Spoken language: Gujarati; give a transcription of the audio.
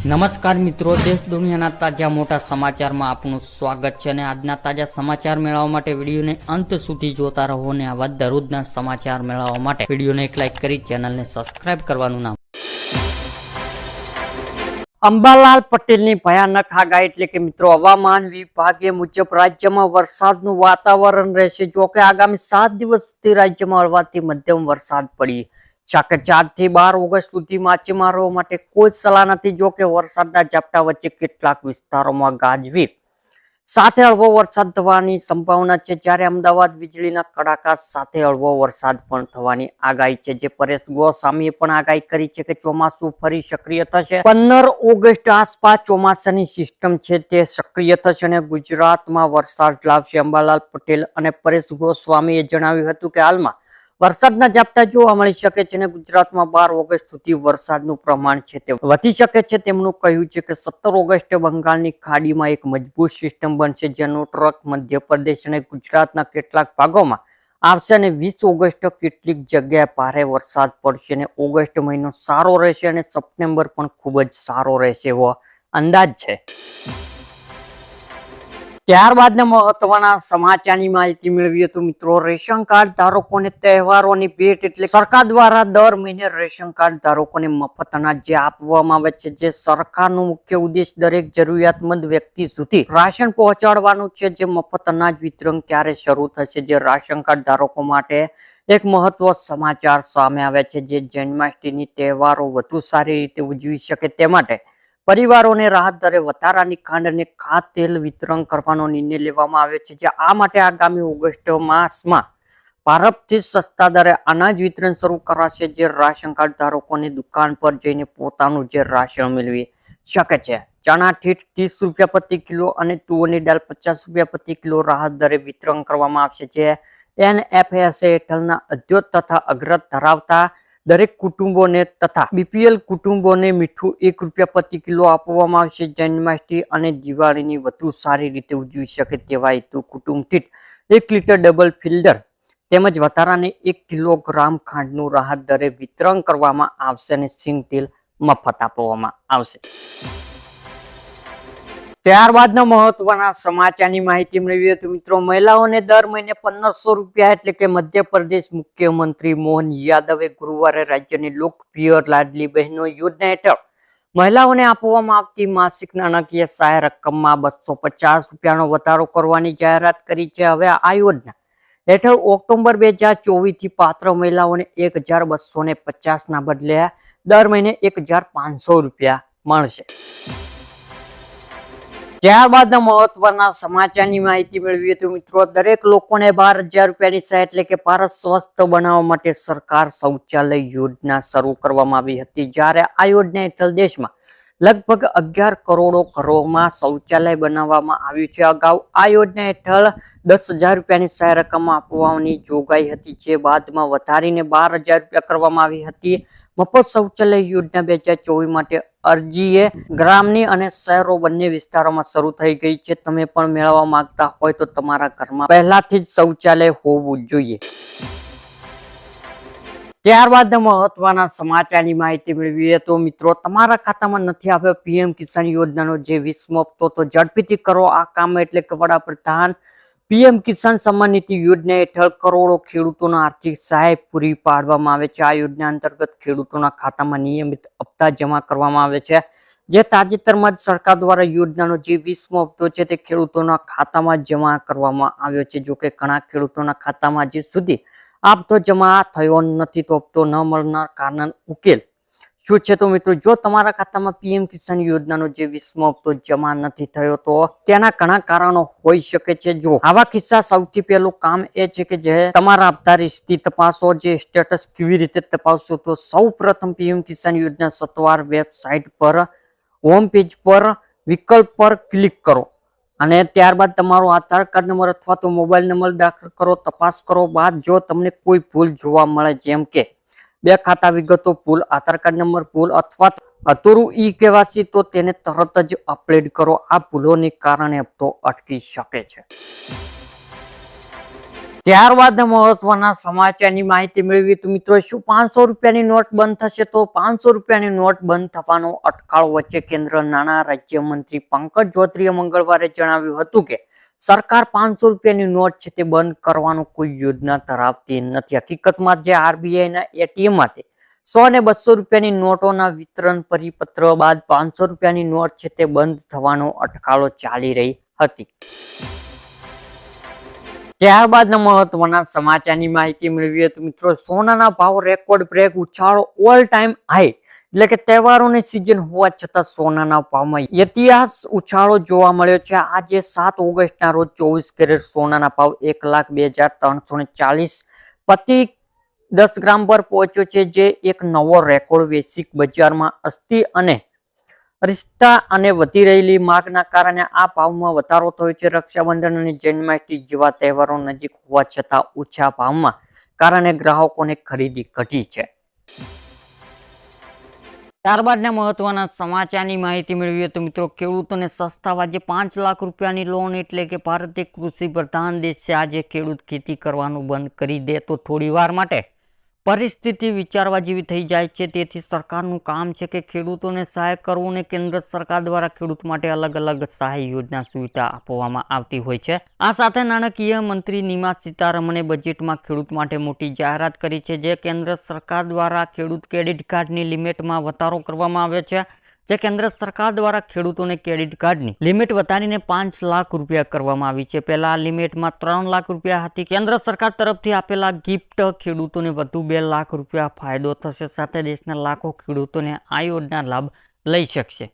નમસ્કાર મિત્રો, દેશ દુનિયાના તાજા મોટા સમાચારમાં આપનું સ્વાગત છે અને આજના તાજા સમાચાર મેળવવા માટે વિડીયોને અંત સુધી જોતા રહો અને આવા દરરોજના સમાચાર મેળવવા માટે વિડીયોને એક લાઈક કરી ચેનલને સબસ્ક્રાઇબ કરવાનું નામ અંબાલાલ પટેલની ભયાનક આગાહી એટલે કે મિત્રો, હવામાન વિભાગે મુજબ રાજ્યમાં વરસાદનું વાતાવરણ રહેશે. જોકે આગામી સાત દિવસ સુધી રાજ્યમાં હળવાથી મધ્યમ વરસાદ પડી ચાકે ચારથી બાર ઓગસ્ટ સુધી માછીમારો માટે કોઈ સલાહ નથી, જો કે વરસાદના ઝાપટા વચ્ચે કેટલાક વિસ્તારોમાં ગાજવી સાથે હળવો વરસાદ થવાની સંભાવના છે. જ્યારે અમદાવાદ, વીજળીના કડાકા સાથે હળવો વરસાદ પણ થવાની આગાહી છે, જે પરેશ ગોસ્વામીએ પણ આગાહી કરી છે કે ચોમાસું ફરી સક્રિય થશે. પંદર ઓગસ્ટ આસપાસ ચોમાસાની સિસ્ટમ છે તે સક્રિય થશે અને ગુજરાતમાં વરસાદ લાવશે. અંબાલાલ પટેલ અને પરેશ ગોસ્વામીએ જણાવ્યું હતું કે હાલમાં વરસાદના ઝાપટા જોવા મળી શકે છે અને ગુજરાતમાં બાર ઓગસ્ટ સુધી વરસાદનું પ્રમાણ છે તે વધી શકે છે. તેમનું કહ્યું છે કે સત્તર ઓગસ્ટે બંગાળની ખાડીમાં એક મજબૂત સિસ્ટમ બનશે જેનો ટ્રક મધ્યપ્રદેશ અને ગુજરાતના કેટલાક ભાગોમાં આવશે અને વીસ ઓગસ્ટ કેટલીક જગ્યાએ ભારે વરસાદ પડશે અને ઓગસ્ટ મહિનો સારો રહેશે અને સપ્ટેમ્બર પણ ખૂબ જ સારો રહેશે એવો અંદાજ છે. ત્યારબાદના મહત્વના સમાચારની માહિતી મેળવી તો મિત્રો, રેશન કાર્ડ ધારકોને તહેવારોની ભેટ એટલે સરકાર દ્વારા દર મહિને રેશન કાર્ડ ધારકોને મફત અનાજ જે આપવામાં આવે છે, જે સરકારનો મુખ્ય ઉદ્દેશ દરેક જરૂરિયાતમંદ વ્યક્તિ સુધી રાશન પહોંચાડવાનું છે, જે મફત અનાજ વિતરણ ક્યારે શરૂ થશે, જે રાશન કાર્ડ ધારકો માટે એક મહત્વ સમાચાર સામે આવે છે, જે જન્માષ્ટમીની તહેવારો વધુ સારી રીતે ઉજવી શકે તે માટે પરિવારોને રાહત દરે વધારાની ખાંડને ખાદ, તેલ વિતરણ કરવાનો નિર્ણય લેવામાં આવ્યો છે, જે આ માટે આગામી ઓગસ્ટ માસમાં ભારતથી સસ્તા દરે અનાજ વિતરણ શરૂ કરાશે, જે રાશન કાર્ડ ધારકોને દુકાન પર જઈને પોતાનું જે રાશન મેળવી શકે છે. ચણા, ઠીઠ ત્રીસ રૂપિયા પ્રતિ કિલો અને તુવરની દાળ પચાસ રૂપિયા પ્રતિ કિલો રાહત દરે વિતરણ કરવામાં આવશે, જે એનએફએસએ હેઠળના અદ્યોત તથા અગ્રત ધરાવતા દરેક કુટુંબોને તથા બીપીએલ કુટુંબોને મીઠું એક રૂપિયા પ્રતિ કિલો આપવામાં આવશે. જન્માષ્ટમી અને દિવાળીની વધુ સારી રીતે ઉજવી શકે તેવા હેતુ કુટુંબ દીઠ એક લીટર ડબલ ફિલ્ડર તેમજ વધારાને એક કિલોગ્રામ ખાંડનું રાહત દરે વિતરણ કરવામાં આવશે અને સિંગ તેલ મફત આપવામાં આવશે. ત્યારબાદના મહત્વના સમાચારની માહિતી મેળવી હતી મિત્રો મહિલાઓને દર મહિને પંદરસો રૂપિયા એટલે કે મધ્યપ્રદેશ મુખ્યમંત્રી મોહન યાદવે ગુરુવારે રાજ્યની લોકપ્રિય લાડલી બહેનો યોજના હેઠળ મહિલાઓને આપવામાં આવતી માસિક નાણાકીય સહાય રકમમાં બસો પચાસ રૂપિયાનો વધારો કરવાની જાહેરાત કરી છે. હવે આ યોજના હેઠળ ઓક્ટોબર બે હજાર ચોવીસથી પાત્ર મહિલાઓને એક હજાર બસો ને પચાસ ના બદલે દર મહિને એક હજાર પાંચસો રૂપિયા મળશે. ત્યારબાદના મહત્વના સમાચારની માહિતી મેળવીએ તો મિત્રો, દરેક લોકોને બાર હજાર રૂપિયાની સહાય એટલે કે ભારત સ્વસ્થ બનાવવા માટે સરકાર શૌચાલય યોજના શરૂ કરવામાં આવી હતી. જ્યારે આ યોજના હેઠળ દેશમાં લગભગ અગિયાર કરોડો ઘરોમાં શૌચાલય બનાવવામાં આવ્યું છે. અગાઉ આ યોજના હેઠળ દસ હજાર રૂપિયાની સહાય રકમ આપવાની જોગવાઈ હતી, જે બાદમાં વધારીને બાર હજાર રૂપિયા કરવામાં આવી હતી. મફત શૌચાલય યોજના બે હજાર ચોવીસ માટે અરજી એ ગ્રામની અને શહેરો બંને વિસ્તારોમાં શરૂ થઈ ગઈ છે. તમે પણ મેળવવા માંગતા હોય તો તમારા ઘરમાં પહેલાથી જ શૌચાલય હોવું જોઈએ. ત્યારબાદ મહત્વના સમાચારની માહિતી મેળવીએ તો મિત્રો તમારા ખાતામાં નથી આવ્યો. પીએમ કિસાન યોજનાનો જે વીસમો તો ઝડપીથી કરો આ કામ એટલે કે વડાપ્રધાન પીએમ કિસાન સન્માન નીતિ યોજના હેઠળ કરોડો ખેડૂતોને આર્થિક સહાય પૂરી પાડવામાં આવે છે. આ યોજના અંતર્ગત ખેડૂતોના ખાતામાં નિયમિત હપ્તા જમા કરવામાં આવે છે. જે તાજેતરમાં જ સરકાર દ્વારા યોજનાનો જે વીસમો હપ્તો છે તે ખેડૂતોના ખાતામાં જમા કરવામાં આવ્યો છે. જોકે ઘણા ખેડૂતોના ખાતામાં હજી સુધી આ હપ્તો જમા થયો નથી તો ન મળનાર કારણ ઉકેલ. શું છે તો મિત્રો, જો તમારા ખાતામાં પીએમ કિસાન યોજનાનો જે વીસમો હપ્તો જમા નથી થયો તો તેના ઘણા કારણો હોઈ શકે છે. જો આવા કિસ્સા સૌથી પહેલું કામ એ છે કે જે તમારા હપ્તાની સ્થિતિ તપાસો, જે સ્ટેટસ કેવી રીતે તપાસશો તો સૌ પ્રથમ પીએમ કિસાન યોજના સત્વાર વેબસાઇટ પર હોમ પેજ પર વિકલ્પ પર ક્લિક કરો. અને ત્યારબાદ તમારો આધાર કાર્ડ નંબર અથવા તો મોબાઈલ નંબર દાખલ કરો, તપાસ કરો. બાદ જો તમને કોઈ ભૂલ જોવા મળે, જેમ કે બે ખાતા વિગતો ભૂલ, આધાર કાર્ડ નંબર ભૂલ અથવા અધૂરું ઈ કેવાસી તો તેને તરત જ અપડેટ કરો. આ ભૂલોને કારણે હપ્તો અટકી શકે છે. ત્યારબાદ મહત્વના સમાચારની માહિતી મેળવી તો મિત્રો, શું પાંચસો રૂપિયાની નોટ બંધ થશે તો પાંચસો રૂપિયાની નોટ બંધ થવાનો અટકાળ વચ્ચે કેન્દ્ર નાણાં રાજ્યમંત્રી પંકજ જોત્રીએ મંગળવારે જણાવ્યું હતું કે, સરકાર પાંચસો રૂપિયાની નોટ છે તે બંધ કરવાનું કોઈ યોજના ધરાવતી નથી. હકીકતમાં જે આરબીઆઈના એટીએમ માટે સો અને બસો રૂપિયાની નોટોના વિતરણ પરિપત્ર બાદ પાંચસો રૂપિયાની નોટ છે તે બંધ થવાનો અટકાળો ચાલી રહી હતી. ત્યારબાદના મહત્વના સમાચારની માહિતી મેળવીએ તો મિત્રો, સોનાના ભાવ રેકોર્ડ બ્રેક ઉછાળો ઓલ ટાઈમ હાઈ એટલે કે તહેવારોની સિઝન હોવા છતાં સોનાના ભાવમાં ઇતિહાસ ઉછાળો જોવા મળ્યો છે. આજે સાત ઓગસ્ટના રોજ ચોવીસ કેરેટ સોનાના ભાવ એક લાખ બે હજાર ત્રણસો ને ચાલીસ પ્રતિ દસ ગ્રામ પર પહોંચ્યો છે, જે એક નવો રેકોર્ડ વૈશ્વિક બજારમાં અસ્થિ અને રિશ્તા અને વધી રહેલી માગના કારણે આ ભાવમાં વધારો થયો છે. રક્ષાબંધન અને જન્માષ્ટમી જેવા તહેવારો નજીક હોવા છતાં ઓછા ભાવમાં કારણે ગ્રાહકોને ખરીદી ઘટી છે. ત્યારબાદના મહત્વના સમાચારની માહિતી મેળવીએ તો મિત્રો ખેડૂતોને સસ્તા વાજે પાંચ લાખ રૂપિયાની લોન એટલે કે ભારત એક કૃષિ પ્રધાન દેશ છે આજે ખેડૂત ખેતી કરવાનું બંધ કરી દે તો થોડી વાર માટે પરિસ્થિતિ વિચારવા જેવી થઈ જાય છે. તેથી સરકારનું કામ છે કે ખેડૂતોને સહાય કરવું ને કેન્દ્ર સરકાર દ્વારા ખેડૂત માટે અલગ અલગ સહાય યોજના સુવિધા આપવામાં આવતી હોય છે. આ સાથે નાણાકીય મંત્રી નિમા સીતારમણે બજેટમાં ખેડૂત માટે મોટી જાહેરાત કરી છે, જે કેન્દ્ર સરકાર દ્વારા ખેડૂત ક્રેડિટ કાર્ડની લિમિટમાં વધારો કરવામાં આવ્યો છે. જે કેન્દ્ર સરકાર દ્વારા ખેડૂતોને ક્રેડિટ કાર્ડની લિમિટ વધારીને પાંચ લાખ રૂપિયા કરવામાં આવી છે. પહેલા આ લિમિટમાં ત્રણ લાખ રૂપિયા હતી. કેન્દ્ર સરકાર તરફથી આપેલા ગિફ્ટ ખેડૂતોને વધુ બે લાખ રૂપિયા ફાયદો થશે. સાથે દેશના લાખો ખેડૂતોને આ યોજના લાભ લઈ શકશે.